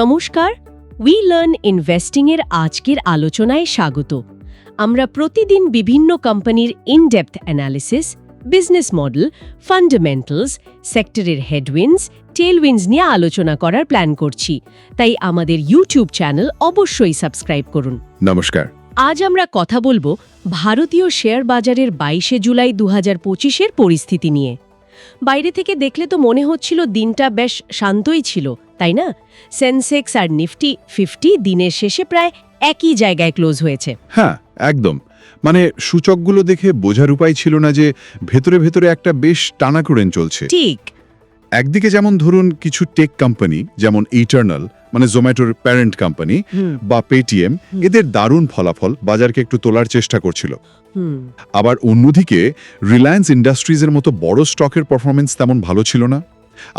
নমস্কার we learn investing এর আজকের আলোচনায় স্বাগত। আমরা প্রতিদিন বিভিন্ন কোম্পানির in depth analysis business model fundamentals সেক্টরের হেডউইন্স টেলউইন্স নিয়ে আলোচনা করার প্ল্যান করছি। তাই আমাদের ইউটিউব চ্যানেল অবশ্যই সাবস্ক্রাইব করুন। নমস্কার। আজ আমরা কথা বলব ভারতীয় শেয়ার বাজারের বাইশে জুলাই দু হাজার পঁচিশের পরিস্থিতি নিয়ে। বাইরে থেকে দেখলে তো মনে হচ্ছিল দিনটা বেশ শান্তই ছিল তাই না? সেন্সেক্স আর নিফটি ফিফটি দিনের শেষে প্রায় একই জায়গায় ক্লোজ হয়েছে। হ্যাঁ একদম। মানে সূচকগুলো দেখে বোঝার উপায় ছিল না যে ভেতরে ভেতরে একটা বেশ টানাকুড়েন চলছে। ঠিক। একদিকে যেমন ধরুন কিছু টেক কোম্পানি যেমন ইটার্নাল মানে জোম্যাটোর প্যারেন্ট কোম্পানি বা পেটিএম এদের দারুণ ফলাফল বাজারকে একটু তোলার চেষ্টা করছিল। আবার অন্যদিকে রিলায়েন্স ইন্ডাস্ট্রিজের মতো বড় স্টকের পারফরমেন্স তেমন ভালো ছিল না।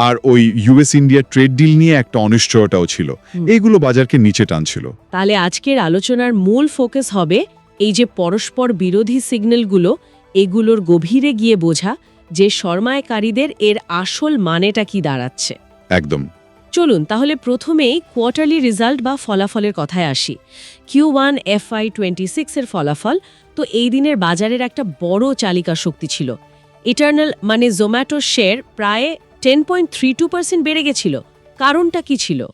আর ওই ইউএস ইন্ডিয়া ট্রেড ডিল নিয়ে একটা অনিশ্চয়তাও ছিল। এইগুলো বাজারকে নিচে টানছিল। তাহলে আজকের আলোচনার মূল ফোকাস হবে এই যে পরস্পর বিরোধী সিগন্যালগুলো এগুলোর গভীরে গিয়ে বোঝা যে শর্মায়কারীদের এর আসল মানেটা কি দাঁড়াচ্ছে? একদম। চলুন তাহলে প্রথমেই কোয়ার্টারলি রেজাল্ট বা ফলাফলের কথায় আসি। কিউ ওয়ান এফআই টোয়েন্টি সিক্সের ফলাফল তো এই দিনের বাজারের একটা বড় চালিকা শক্তি ছিল। ইটার্নাল মানে জোম্যাটো শেয়ার প্রায় ten point three two percent বেড়ে গেছিল। কারণটা কি ছিল?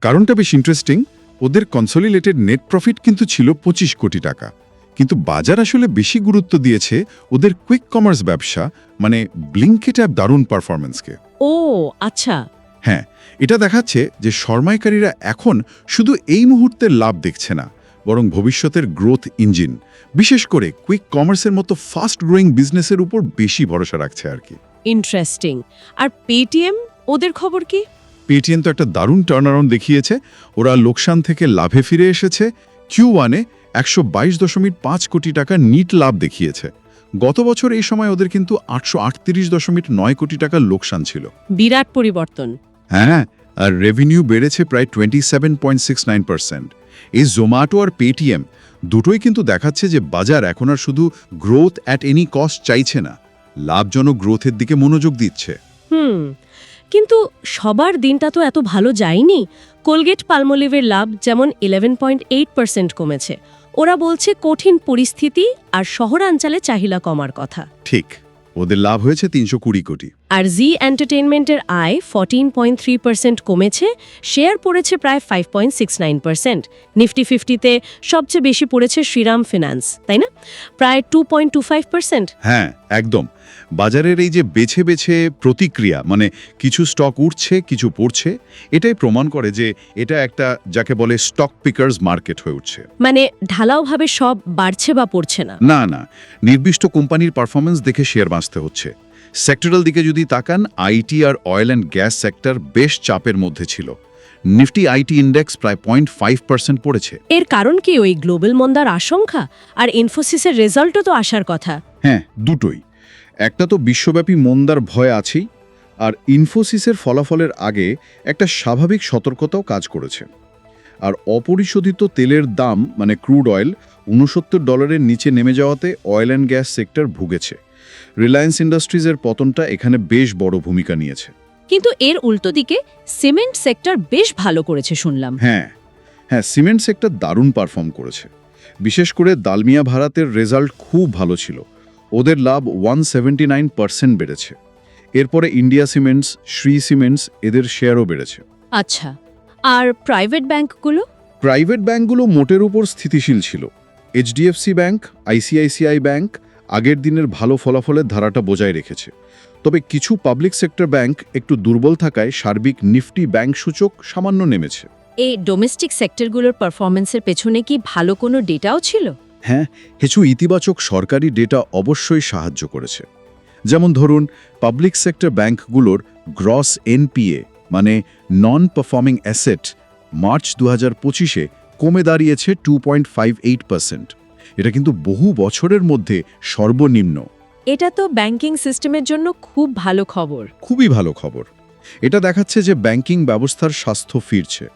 কারণটা বেশ ইন্টারেস্টিং ওদের কনসোলিলেটেড নেট প্রফিট কিন্তু ছিল পঁচিশ কোটি টাকা। কিন্তু বাজার আসলে বেশি গুরুত্ব দিয়েছে ওদের কুইক কমার্স ব্যবসা মানে ব্লিঙ্কেট অ্যাপ দারুণ পারফরমেন্সকে ও আচ্ছা। হ্যাঁ এটা দেখাচ্ছে যে শর্মাইকারীরা এখন শুধু এই মুহূর্তের লাভ দেখছে না বরং ভবিষ্যতের গ্রোথ ইঞ্জিন বিশেষ করে কুইক কমার্সের মতো ফাস্ট গ্রোয়িং বিজনেসের উপর বেশি ভরসা রাখছে আর কি। ইন্টারেস্টিং আর পেটিএম ওদের খবর কি? পেটিএম তো একটা দারুণ টার্নারাউন্ড দেখিয়েছে ওরা লোকসান থেকে লাভে ফিরে এসেছে কিউ ওয়ানে একশো বাইশ দশমিক পাঁচ কোটি টাকা নিট লাভ দেখিয়েছে। গত বছর এই সময় ওদের কিন্তু আটশো আটত্রিশ দশমিক নয় কোটি টাকার লোকসান ছিল। বিরাট পরিবর্তন। হ্যাঁ আর রেভিনিউ বেড়েছে প্রায় twenty seven point six nine percent এই জোম্যাটো আর পেটিএম দুটোই কিন্তু দেখাচ্ছে যে বাজার এখন আর শুধু গ্রোথ অ্যাট এনি কস্ট চাইছে না লাভজনক গ্রোথের দিকে মনোযোগ দিচ্ছে। হুম কিন্তু সবার দিনটা তো এত ভালো যায়নি। কোলগেট পালমোলিভের লাভ যেমন ইলেভেন পয়েন্ট এইট পার্সেন্ট কমেছে। ওরা বলছে কঠিন পরিস্থিতি আর শহরাঞ্চলে চাহিদা কমার কথা। ঠিক, ওদের লাভ হয়েছে তিনশো কুড়ি কোটি। আর জি এন্টারটেইনমেন্টের আয় ফর্টিন পয়েন্ট থ্রি পার্সেন্ট কমেছে শেয়ার পড়েছে প্রায় five point six nine percent Nifty ফিফটিতে সবচেয়ে বেশি পড়েছে শ্রীরাম ফিনান্স তাই না? প্রায় two point two five percent হ্যাঁ একদম। বাজারের এই যে বেছে বেছে প্রতিক্রিয়া মানে কিছু স্টক উঠছে কিছু পড়ছে এটাই প্রমাণ করে যে এটা একটা যাকে বলে স্টক পিকার্স মার্কেট হয়ে উঠছে। মানে ঢালাওভাবে সব বাড়ছে বা পড়ছে না। না না নির্দিষ্ট কোম্পানির পারফরমেন্স দেখে শেয়ার বাঁচতে হচ্ছে। সেক্টরাল দিকে যদি তাকান আইটি আর অয়েল অ্যান্ড গ্যাস সেক্টর বেশ চাপের মধ্যে ছিল। নিফটি আইটি ইন্ডেক্স প্রায় পয়েন্ট ফাইভ পার্সেন্ট পড়েছে। এর কারণ কি ওই গ্লোবাল মন্দার আশঙ্কা? আর ইনফোসিসের রেজাল্টও তো আসার কথা। হ্যাঁ দুটোই। একটা তো বিশ্বব্যাপী মন্দার ভয় আছেই আর ইনফোসিসের ফলাফলের আগে একটা স্বাভাবিক সতর্কতাও কাজ করেছে। আর অপরিশোধিত তেলের দাম মানে ক্রুড অয়েল উনসত্তর ডলারের নিচে নেমে যাওয়াতে অয়েল অ্যান্ড গ্যাস সেক্টর ভুগেছে। রিলায়েন্স ইন্ডাস্ট্রিজের পতনটা এখানে বেশ বড় ভূমিকা নিয়েছে। কিন্তু এর উল্টো দিকে সিমেন্ট সেক্টর বেশ ভালো করেছে শুনলাম। হ্যাঁ হ্যাঁ সিমেন্ট সেক্টর দারুণ পারফর্ম করেছে। বিশেষ করে দালমিয়া ভারাতের রেজাল্ট খুব ভালো ছিল। ওদের লাভ ওয়ান সেভেন্টি নাইন পার্সেন্ট বেড়েছে। এরপরে ইন্ডিয়া সিমেন্টস শ্রী সিমেন্টস এদের শেয়ারও বেড়েছে। আচ্ছা আর প্রাইভেট ব্যাংকগুলো প্রাইভেট ব্যাঙ্কগুলো মোটের উপর স্থিতিশীল ছিল। এইচডিএফসি ব্যাংক আইসিআইসিআই ব্যাংক আগের দিনের ভালো ফলাফলের ধারাটা বজায় রেখেছে। তবে কিছু পাবলিক সেক্টর ব্যাংক একটু দুর্বল থাকায় সার্বিক নিফটি ব্যাংক সূচক সামান্য নেমেছে। এই ডোমেস্টিক সেক্টরগুলোর পারফরমেন্সের পেছনে কি ভালো কোনো ডেটাও ছিল? হ্যাঁ কিছু ইতিবাচক সরকারি ডেটা অবশ্যই সাহায্য করেছে। যেমন ধরুন পাবলিক সেক্টর ব্যাংকগুলোর গ্রস এনপিএ মানে নন পারফর্মিং অ্যাসেট মার্চ দু হাজার পঁচিশে কমে দাঁড়িয়েছে two point five eight percent এটা কিন্তু বহু বছরের মধ্যে সর্বনিম্ন। এটা তো ব্যাংকিং সিস্টেমের জন্য খুব ভালো খবর। খুবই ভালো খবর। এটা দেখাচ্ছে যে ব্যাংকিং ব্যবস্থার স্বাস্থ্য ফিরছে।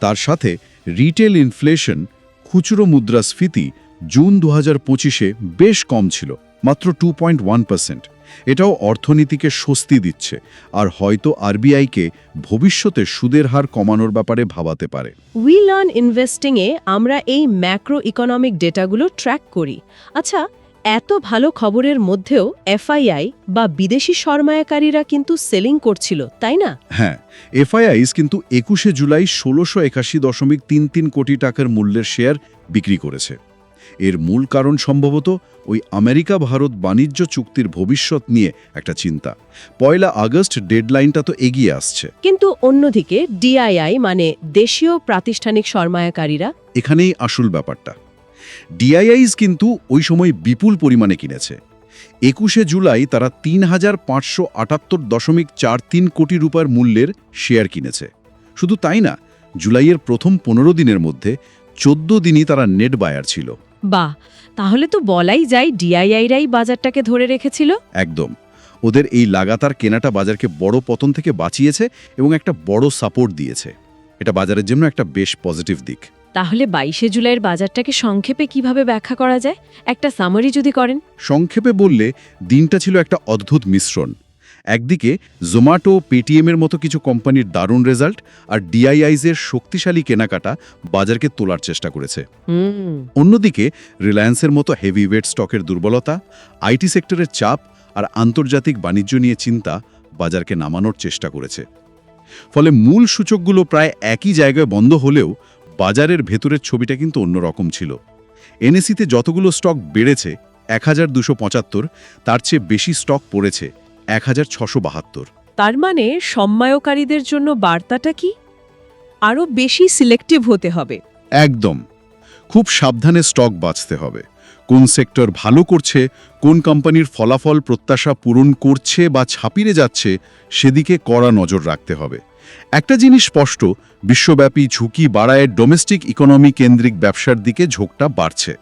তার সাথে রিটেল ইনফ্লেশন খুচরো মুদ্রাস্ফীতি জুন দু হাজার পঁচিশে বেশ কম ছিল মাত্র টু পয়েন্ট ওয়ান পার্সেন্ট এটাও অর্থনীতিকে স্বস্তি দিচ্ছে আর হয়তো আরবিআইকে ভবিষ্যতে সুদের হার কমানোর ব্যাপারে ভাবাতে পারে। উই লার্ন ইনভেস্টিংয়ে আমরা এই ম্যাক্রো ইকোনমিক ডেটাগুলো ট্র্যাক করি। আচ্ছা এত ভালো খবরের মধ্যেও এফআইআই বা বিদেশি সরমায়াকারীরা কিন্তু সেলিং করছিল তাই না? হ্যাঁ এফআইআইস কিন্তু একুশে জুলাই ষোলোশো একাশি দশমিক তিন তিন কোটি টাকার মূল্যের শেয়ার বিক্রি করেছে। এর মূল কারণ সম্ভবত ওই আমেরিকা ভারত বাণিজ্য চুক্তির ভবিষ্যৎ নিয়ে একটা চিন্তা। পয়লা আগস্ট ডেডলাইনটা তো এগিয়ে আসছে। কিন্তু অন্যদিকে ডিআইআই মানে দেশীয় প্রাতিষ্ঠানিক সরমায়াকারীরা। এখানেই আসল ব্যাপারটা। ডিআইআইস কিন্তু ওই সময় বিপুল পরিমাণে কিনেছে। একুশে জুলাই তারা তিন হাজার পাঁচশো আটাত্তর দশমিক চার তিন কোটি রুপার মূল্যের শেয়ার কিনেছে। শুধু তাই না জুলাইয়ের প্রথম পনেরো দিনের মধ্যে চোদ্দ দিনই তারা নেট বায়ার ছিল। বাহ তাহলে তো বলাই যায় ডিআইআইরাই বাজারটাকে ধরে রেখেছিল। একদম। ওদের এই লাগাতার কেনাটা বাজারকে বড় পতন থেকে বাঁচিয়েছে এবং একটা বড় সাপোর্ট দিয়েছে। এটা বাজারের জন্য একটা বেশ পজিটিভ দিক। তাহলে বাইশে জুলাইয়ের বাজারটাকে সংক্ষেপে কীভাবে ব্যাখ্যা করা যায়? একটা সামারি যদি করেন। সংক্ষেপে বললে দিনটা ছিল একটা অদ্ভুত মিশ্রণ। একদিকে জোম্যাটো পেটিএমের মতো কিছু কোম্পানির দারুণ রেজাল্ট আর ডিআইআইজের শক্তিশালী কেনাকাটা বাজারকে তোলার চেষ্টা করেছে। অন্যদিকে রিলায়েন্সের মতো হেভিওয়েট স্টকের দুর্বলতা আইটি সেক্টরের চাপ আর আন্তর্জাতিক বাণিজ্য নিয়ে চিন্তা বাজারকে নামানোর চেষ্টা করেছে। ফলে মূল সূচকগুলো প্রায় একই জায়গায় বন্ধ হলেও বাজারের ভেতরের ছবিটা কিন্তু অন্যরকম ছিল। এনএসিতে যতগুলো স্টক বেড়েছে এক হাজার দুশো পঁচাত্তর তার চেয়ে বেশি স্টক পড়েছে এক হাজার ছশো বাহাত্তর। তার মানে সম্মায়কারীদের জন্য বার্তাটা কি? আরও বেশি সিলেক্টিভ হতে হবে। একদম। খুব সাবধানে স্টক বাঁচতে হবে। কোন সেক্টর ভালো করছে কোন কোম্পানির ফলাফল প্রত্যাশা পূরণ করছে বা ছাপিয়ে যাচ্ছে সেদিকে কড়া নজর রাখতে হবে। একটা জিনিস স্পষ্ট বিশ্বব্যাপী ঝুঁকি বাড়ায় ডোমেস্টিক ইকোনমি কেন্দ্রিক ব্যবসার দিকে ঝোঁকটা বাড়ছে।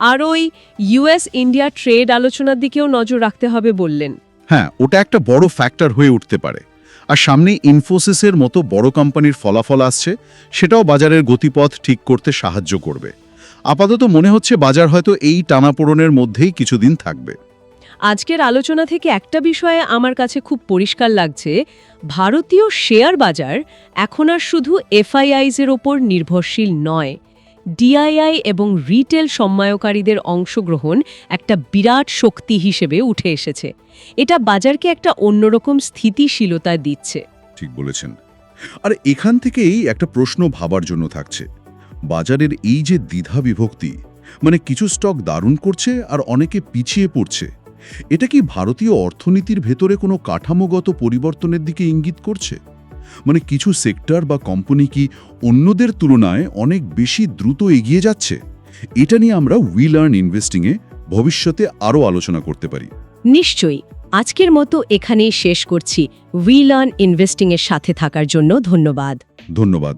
আর ওই ইউএস ইন্ডিয়া ট্রেড আলোচনার দিকেও নজর রাখতে হবে বললেন। হ্যাঁ ওটা একটা বড় ফ্যাক্টর হয়ে উঠতে পারে। আর সামনে ইনফোসিসের মতো বড় কোম্পানির ফলাফল আসছে, সেটাও বাজারের গতিপথ ঠিক করতে সাহায্য করবে। আপাতত মনে হচ্ছে বাজার হয়তো এই টানাপোড়নের মধ্যেই কিছুদিন থাকবে। আজকের আলোচনা থেকে একটা বিষয়ে আমার কাছে খুব পরিষ্কার লাগছে, ভারতীয় শেয়ার বাজার এখন আর শুধু এফআইআইজের ওপর নির্ভরশীল নয়। ডিআইআই এবং রিটেল সম্মায়কারীদের অংশগ্রহণ একটা বিরাট শক্তি হিসেবে উঠে এসেছে। এটা বাজারকে একটা অন্যরকম স্থিতিশীলতা দিচ্ছে। ঠিক বলেছেন। আর এখান থেকেই একটা প্রশ্ন ভাবার জন্য থাকছে। বাজারের এই যে দ্বিধা বিভক্তি মানে কিছু স্টক দারুণ করছে আর অনেকে পিছিয়ে পড়ছে, এটা কি ভারতীয় অর্থনীতির ভেতরে কোনো কাঠামোগত পরিবর্তনের দিকে ইঙ্গিত করছে? মানে কিছু সেক্টর বা কোম্পানি কি অন্যদের তুলনায় অনেক বেশি দ্রুত এগিয়ে যাচ্ছে? এটা নিয়ে আমরা উই লার্ন ইনভেস্টিংয়ে ভবিষ্যতে আরও আলোচনা করতে পারি। নিশ্চয়ই। আজকের মতো এখানেই শেষ করছি। উই লার্ন ইনভেস্টিংয়ের সাথে থাকার জন্য ধন্যবাদ। ধন্যবাদ।